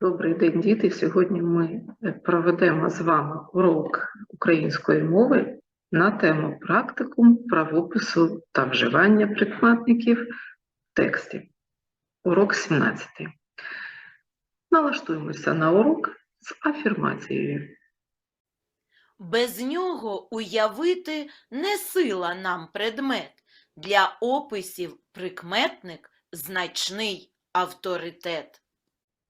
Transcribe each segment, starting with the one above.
Добрий день, діти. Сьогодні ми е, проведемо з вами урок української мови на тему практикум правопису та вживання прикметників в тексті. Урок 17. Налаштуємося на урок з афірмацією. Без нього уявити не сила нам предмет. Для описів прикметник значний авторитет.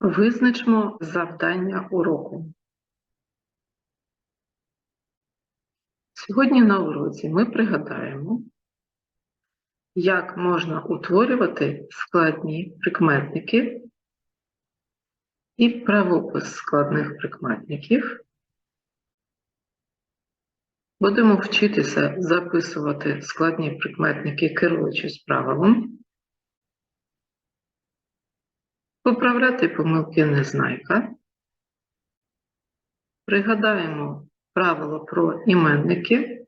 Визначмо завдання уроку. Сьогодні на уроці ми пригадаємо, як можна утворювати складні прикметники і правопис складних прикметників. Будемо вчитися записувати складні прикметники, керуючись правилом. Поправляти помилки незнайка. Пригадаємо правило про іменники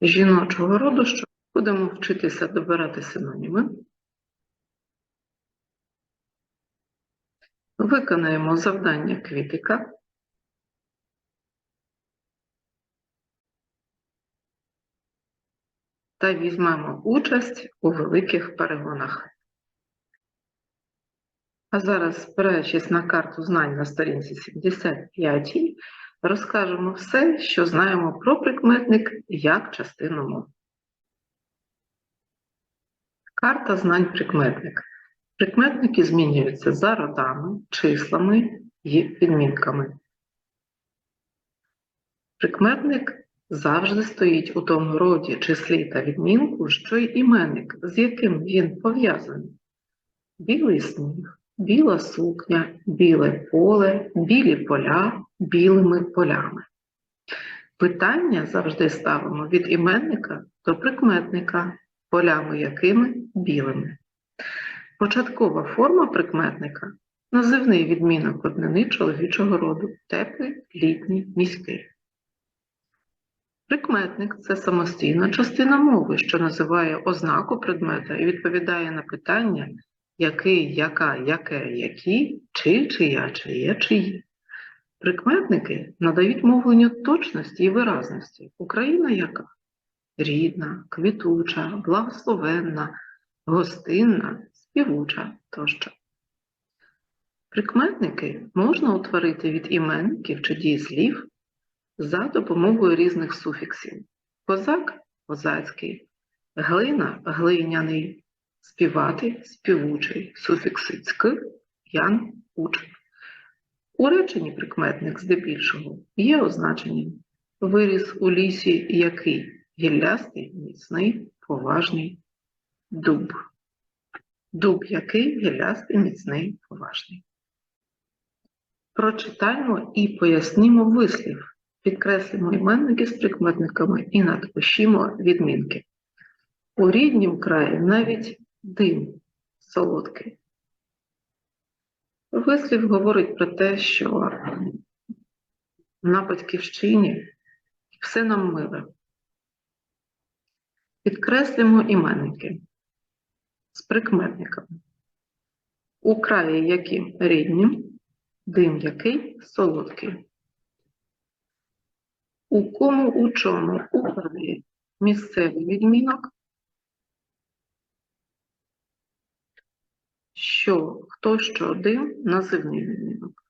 жіночого роду, що будемо вчитися добирати синоніми. Виконаємо завдання квітика. Та візьмемо участь у великих перегонах. А зараз, спираючись на карту знань на сторінці 75, розкажемо все, що знаємо про прикметник як частину мов. Карта знань прикметник. Прикметники змінюються за родами, числами і відмінками. Прикметник завжди стоїть у тому роді, числі та відмінку, що й іменник, з яким він пов'язаний. Білий сніг, біла сукня, біле поле, білі поля, білими полями. Питання завжди ставимо від іменника до прикметника, полями якими білими. Початкова форма прикметника називний відмінок однини чоловічого роду, теплий, літній, міський. Прикметник це самостійна частина мови, що називає ознаку предмета і відповідає на питання який, яка, яке, які, чи, чия, чиє, чиї. Прикметники надають мовленню точності і виразності. Україна яка? Рідна, квітуча, благословенна, гостинна, співуча тощо. Прикметники можна утворити від іменників чи дієслів за допомогою різних суфіксів. Козак козацький, глина глиняний, співати співучий, суфікси цьк, ян уч. У реченні прикметник здебільшого є означенням виріс у лісі який гіллястий, міцний, поважний дуб. Дуб який гіллястий, міцний, поважний. Прочитаймо і пояснімо вислів. Підкреслимо іменники з прикметниками і надпишімо відмінки. У ріднім краї навіть дим солодкий. Вислів говорить про те, що на батьківщині все нам миле. Підкреслимо іменники з прикметниками. У краї яким ріднім, дим який солодкий. У кому у чому у місцевий відмінок, що хто що дим називний відмінок.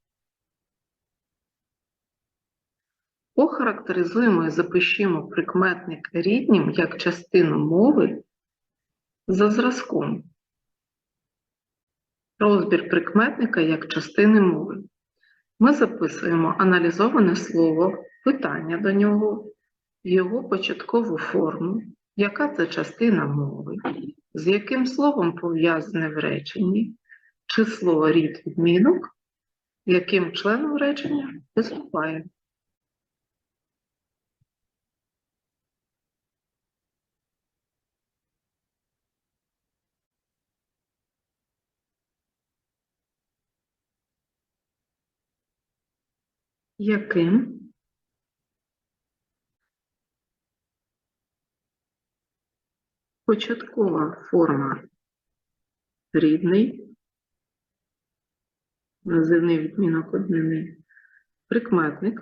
Охарактеризуємо і запишімо прикметник ріднім як частину мови за зразком. Розбір прикметника як частини мови. Ми записуємо аналізоване слово, питання до нього, його початкову форму, яка це частина мови, з яким словом пов'язане в реченні, число рід відмінок, яким членом речення виступає. Яким початкова форма. Рідний, називний відмінок однини, прикметник,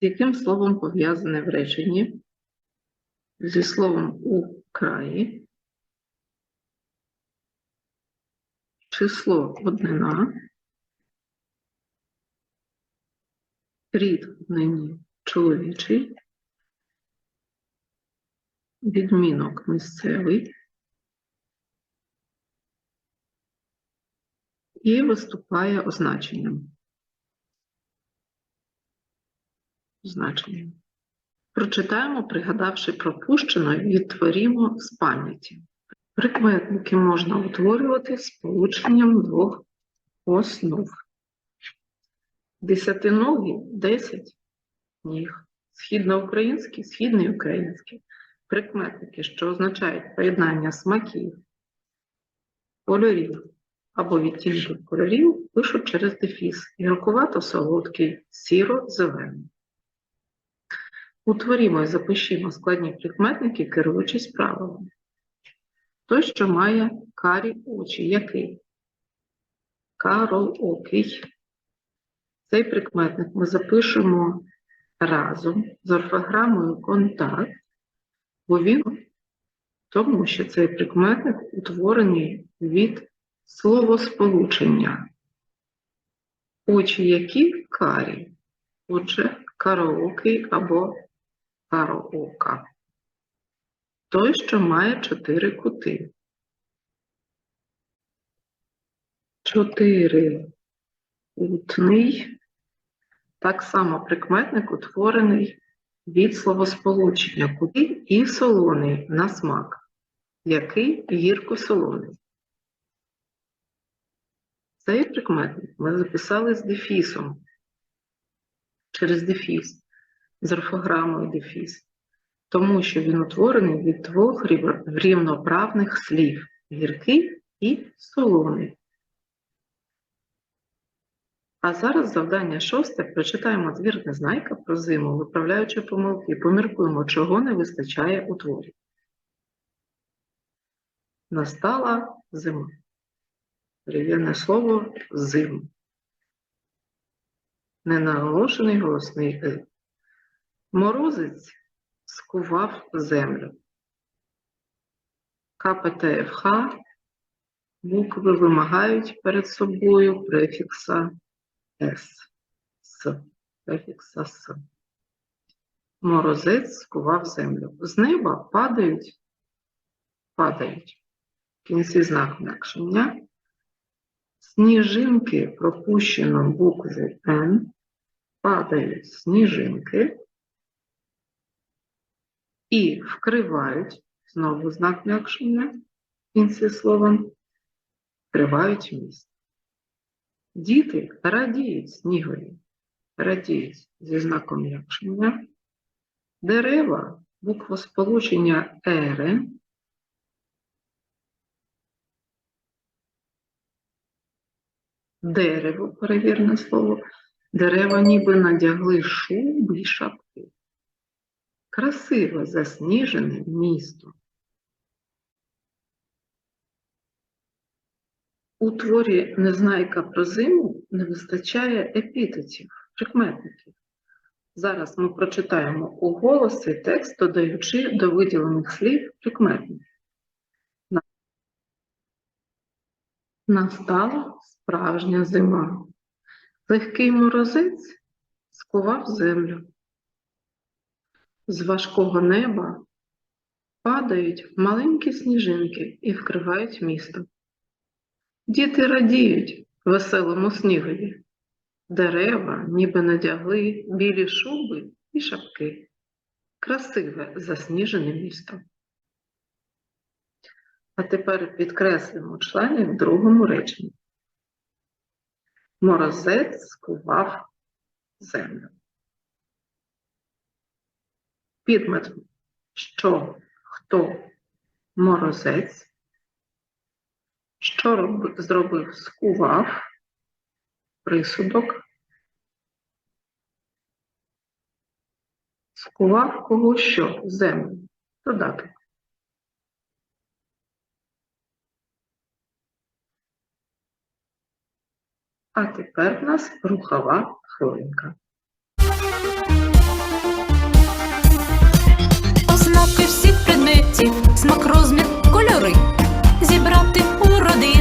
з яким словом пов'язане в реченні, зі словом у краї, число однина, рід в однині чоловічий, відмінок місцевий і виступає означенням. Значенням. Прочитаємо, пригадавши пропущено, відтворімо з пам'яті. Прикметники можна утворювати сполученням двох основ. Десятиногі – десять ніг. Східноукраїнський, східний український. Прикметники, що означають поєднання смаків, кольорів або відтінків кольорів, пишуть через дефіс. Гіркувато-солодкий, сіро-зелений. Утворімо і запишімо складні прикметники, керуючись правилами. Той, що має карі очі, який? Кароокий. Цей прикметник ми запишемо разом з орфограмою контакт, бо він, тому що цей прикметник утворений від словосполучення. Очі які карі, отже, караокий або кароока. Той, що має чотири кути. Чотирикутний. Так само прикметник утворений від словосполучення кутий і солоний на смак, який гірко-солоний. Цей прикметник ми записали з дефісом, через дефіс, з орфограмою дефіс, тому що він утворений від двох рівноправних слів. Гіркий і солоний. А зараз завдання шосте. Прочитаємо твір Незнайка про зиму, виправляючи помилки, поміркуємо, чого не вистачає у творі. Настала зима. Рів'яне слово зим. Ненаголошений голосний «и». Морозець скував землю. КПТФХ букви вимагають перед собою префікса С. С. Префікса С. Морозець скував землю. З неба падають, падають. В кінці знак м'якшення. Сніжинки пропущено букву Н. Падають сніжинки. І вкривають, знову знак м'якшення, кінці слова, вкривають місто. Діти радіють снігові, радіють зі знаком м'якшення. Дерева, буквосполучення ере, дерево, перевірне слово, дерева ніби надягли шуби й шапки. Красиве засніжене місто. У творі Незнайка про зиму не вистачає епітетів, прикметників. Зараз ми прочитаємо у голосі текст, додаючи до виділених слів прикметник. На- Настала справжня зима. Легкий морозець скував землю. З важкого неба падають маленькі сніжинки і вкривають місто. Діти радіють веселому снігові. Дерева ніби надягли білі шуби і шапки. Красиве засніжене місто. А тепер підкреслимо членів другому реченні. Морозець скував землю. Підмет, що, хто, морозець, що роб... зробив? Скував присудок. Скував кого що? Землю. Додати. А тепер в нас рухова хвилинка. Ознаки всіх предметів, смак розмір, кольори. Зібрати родину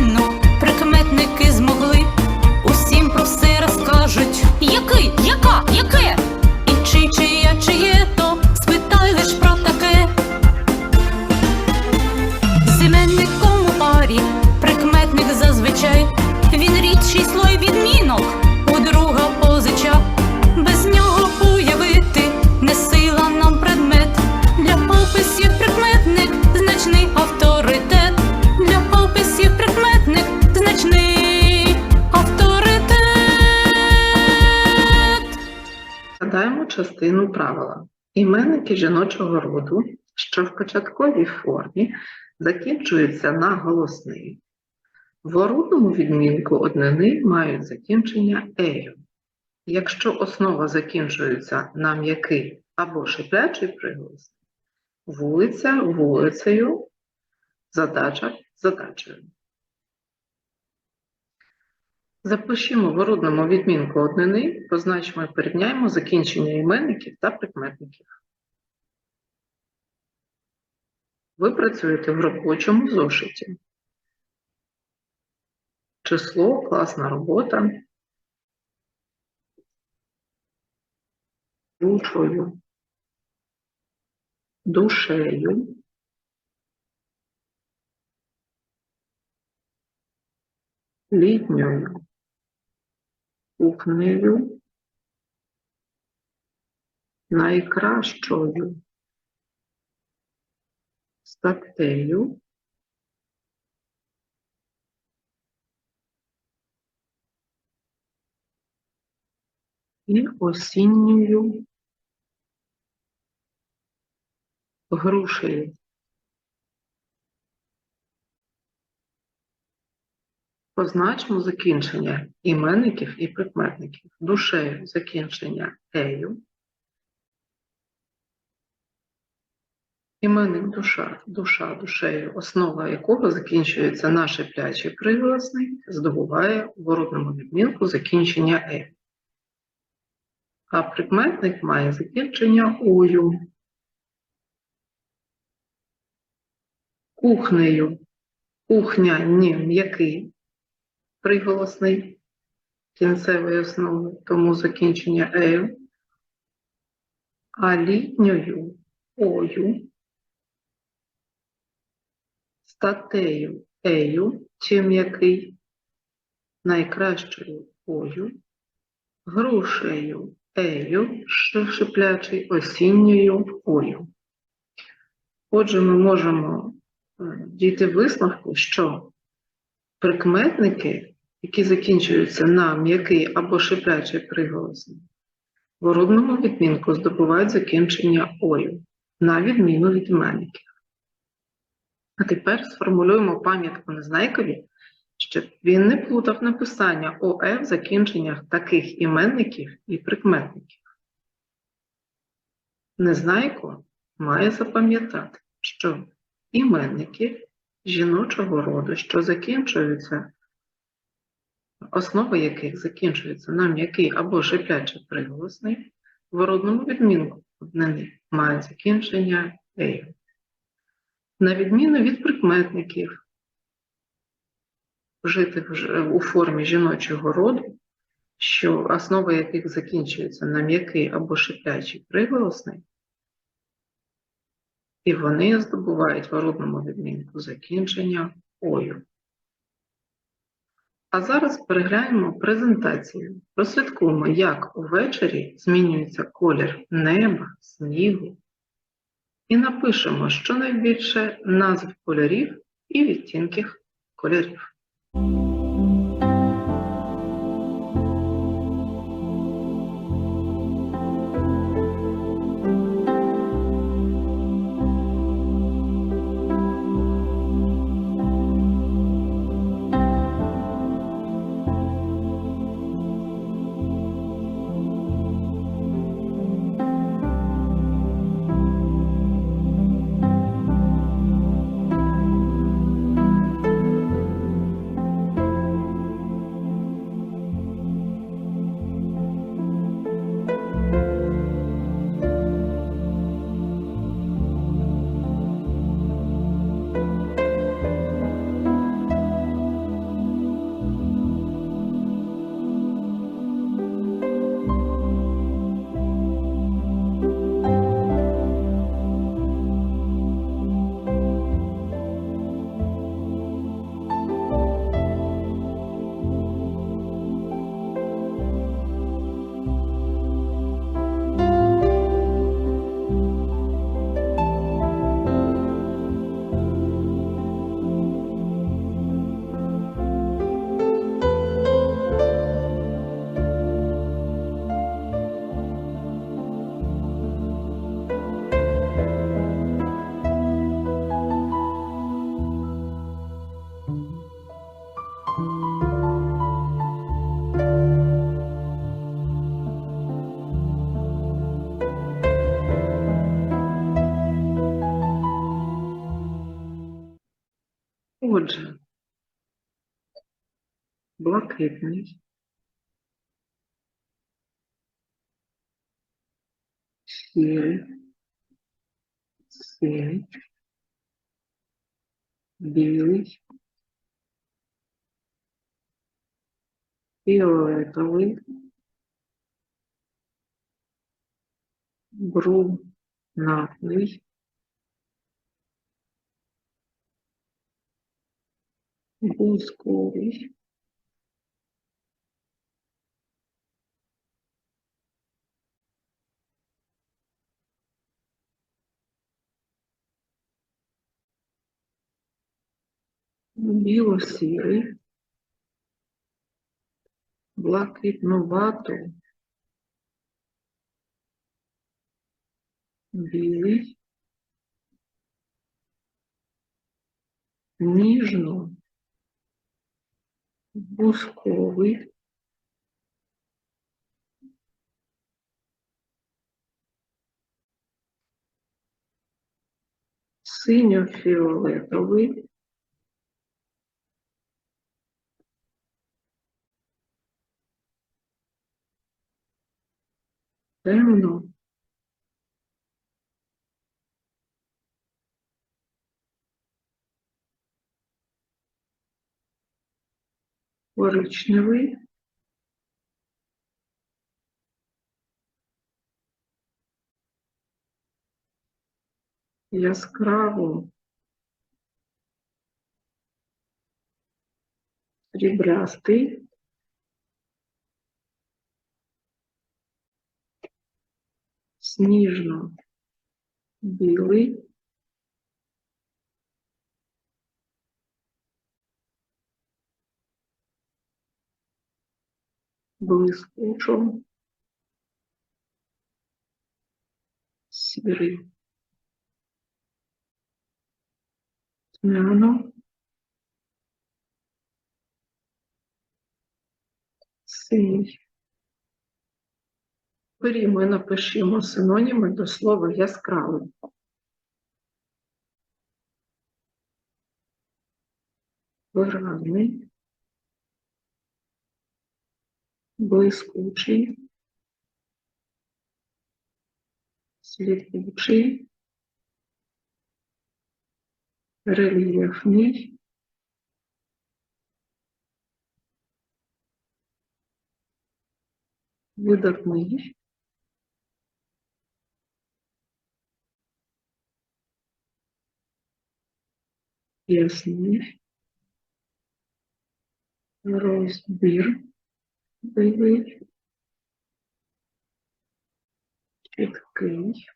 частину правила. Іменники жіночого роду, що в початковій формі закінчуються на голосний. В орудному відмінку однини мають закінчення ею. Якщо основа закінчується на м'який або шиплячий приголосний, вулиця вулицею, задача задачею. Запишімо в орудному відмінку однини, позначимо і порівняємо закінчення іменників та прикметників. Ви працюєте в робочому зошиті. Число, класна робота. Душою. Душею. Літньою. Кухнею. Найкращою. Статтею. і осінньою грушею. Позначимо закінчення іменників і прикметників. Душею закінчення ею. Іменник душа, душа душею, основа якого закінчується на шиплячий приголосний, здобуває в орудному відмінку закінчення е. А прикметник має закінчення ою. Кухнею. Кухня ні м'який приголосний кінцевої основи, тому закінчення ею. А літньою ою. Статею ею, чим який, найкращою ою, грушею ею, шиплячий, осінньою ою. Отже, ми можемо е, дійти висновку, що прикметники, які закінчуються на м'який або шиплячий приголосний, в орудному відмінку здобувають закінчення ою, на відміну від іменників. А тепер сформулюємо пам'ятку Незнайкові, щоб він не плутав написання ОЕ в закінченнях таких іменників і прикметників. Незнайко має запам'ятати, що іменники жіночого роду, що закінчуються, основа яких закінчується на м'який або шиплячий приголосний, в родному відмінку однини має закінчення «ею». На відміну від прикметників, вжитих у формі жіночого роду, що основа яких закінчується на м'який або шиплячий приголосний, і вони здобувають в орудному відмінку закінчення ою. А зараз переглянемо презентацію. Прослідкуємо, як увечері змінюється колір неба, снігу, і напишемо щонайбільше назв кольорів і відтінків кольорів. Отже, блакитний, сірий, синій, білий, фіолетовий, брунатний, бусковий, біло-сірий, блакитнувато, білий, ніжно, бусковий, синьо-фіолетовий, темно, коричневий, яскраво. Сріблястий, сніжно білий, блискучо сірий, тьмяно синій. Берімо і напишімо синоніми до слова яскравий. Виразний, блискучий, сліпучий, рельєфний, видатний, ясний, розбір, Бойовий, чіткий,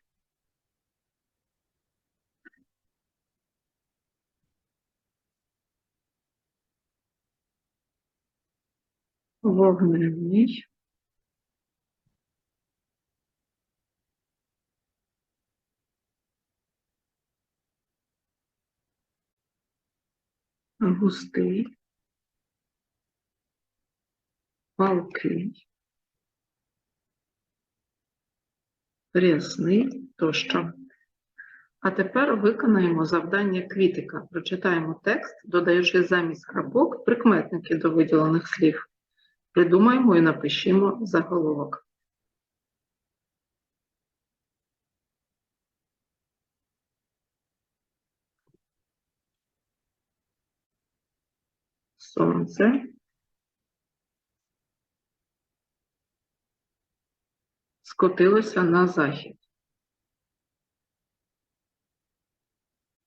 вогневий, густий, палкий, рясний тощо. А тепер виконаємо завдання квітика. Прочитаємо текст, додаючи замість крапок прикметники до виділених слів. Придумаємо і напишімо заголовок. Сонце. Скотилося на захід.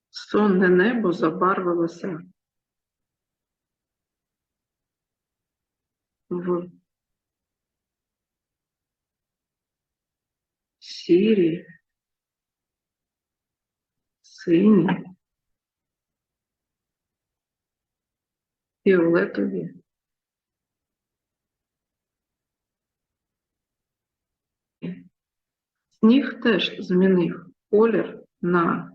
Сонне небо забарвилося в сірі, сині, фіолетові, Сніг теж змінив колір на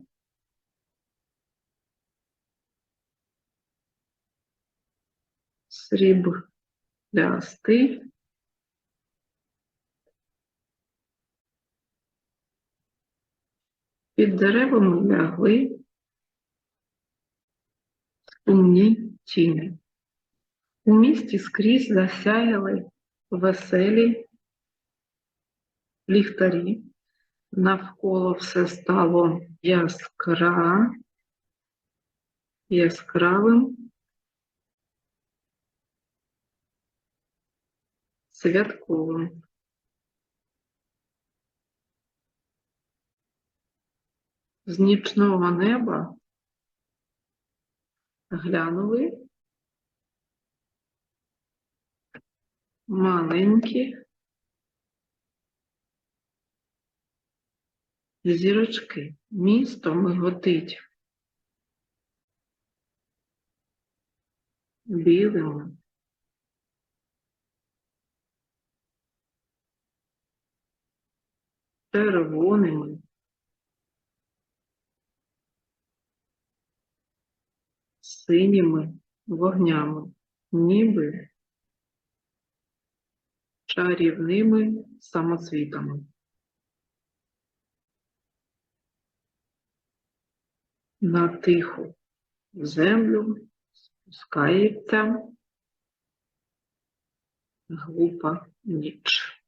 сріблястий, під деревами лягли сумні тіні. У місті скрізь засяяли веселі ліхтарі. Навколо все стало яскра, яскравим, святковим. З нічного неба глянули маленькі зірочки. Місто миготить білими, червоними, синіми вогнями, ніби чарівними самоцвітами. На тиху землю спускається глупа ніч.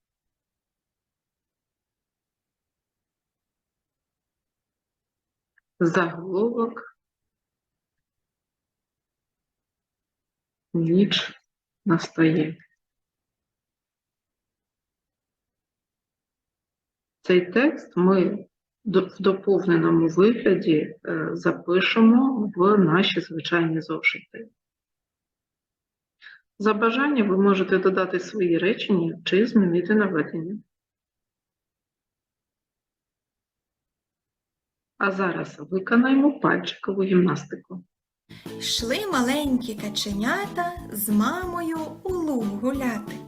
Заголовок ніч настає. Цей текст ми в доповненому вигляді е, запишемо в наші звичайні зошити. За бажанням ви можете додати свої речення чи змінити наведення. А зараз виконаємо пальчикову гімнастику. Йшли маленькі каченята з мамою у луг гуляти.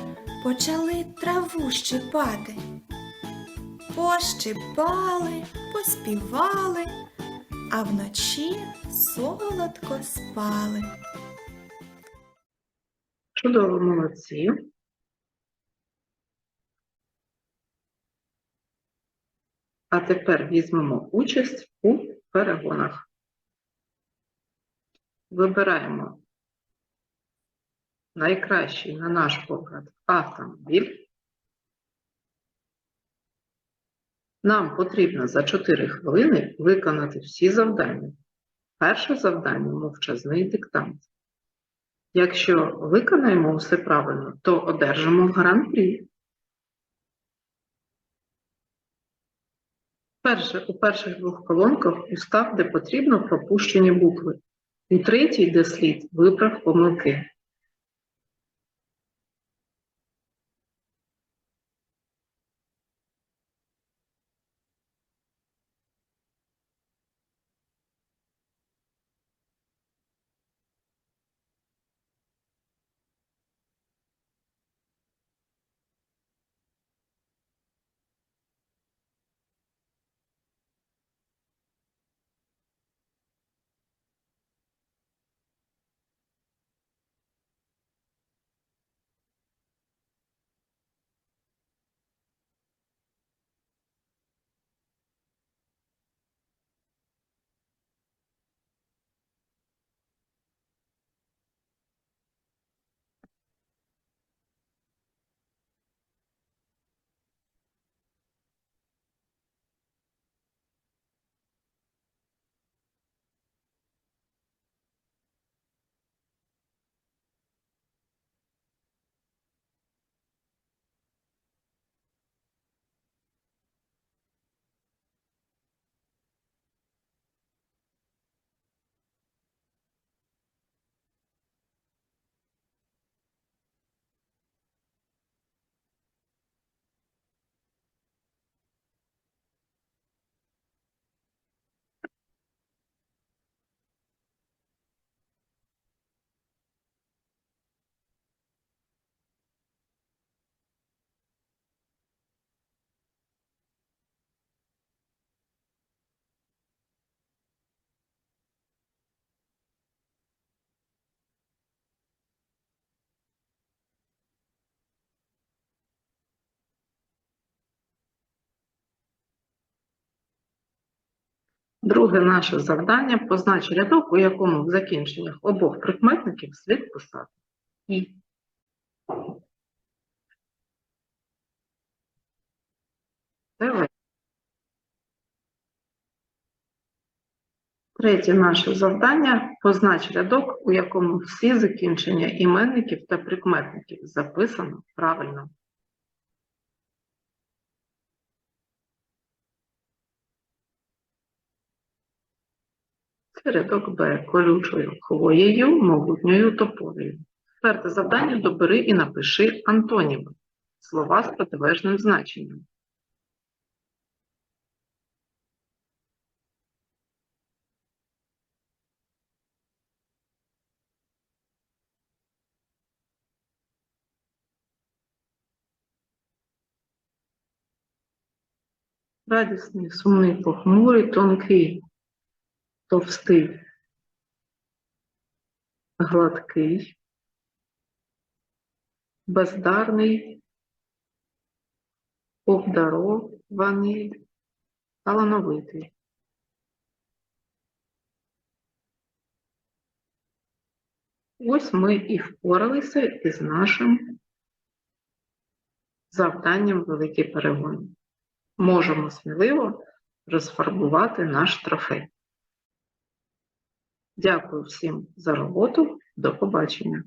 почали траву щипати. Пощипали, поспівали, а вночі солодко спали. Чудово, молодці. А тепер візьмемо участь у перегонах. Вибираємо найкращий, на наш погляд, автомобіль. Нам потрібно за 4 хвилини виконати всі завдання. Перше завдання мовчазний диктант. Якщо виконаємо все правильно, то одержимо гран-прі. Перше, у перших двох колонках устав, де потрібно пропущені букви. У третій, де слід, виправ помилки. Друге наше завдання познач рядок, у якому в закінченнях обох прикметників слід писати і. Третє наше завдання познач рядок, у якому всі закінчення іменників та прикметників записано правильно. Це рядок Б колючою хвоєю, могутньою тополею. Четверте завдання добери і напиши антоніми. Слова з протилежним значенням. Радісний, сумний, похмурий, тонкий, товстий, гладкий, бездарний, обдарований, талановитий. Ось ми і впоралися із нашим завданням великий перегон. Можемо сміливо розфарбувати наш трофей. Дякую всім за роботу. До побачення.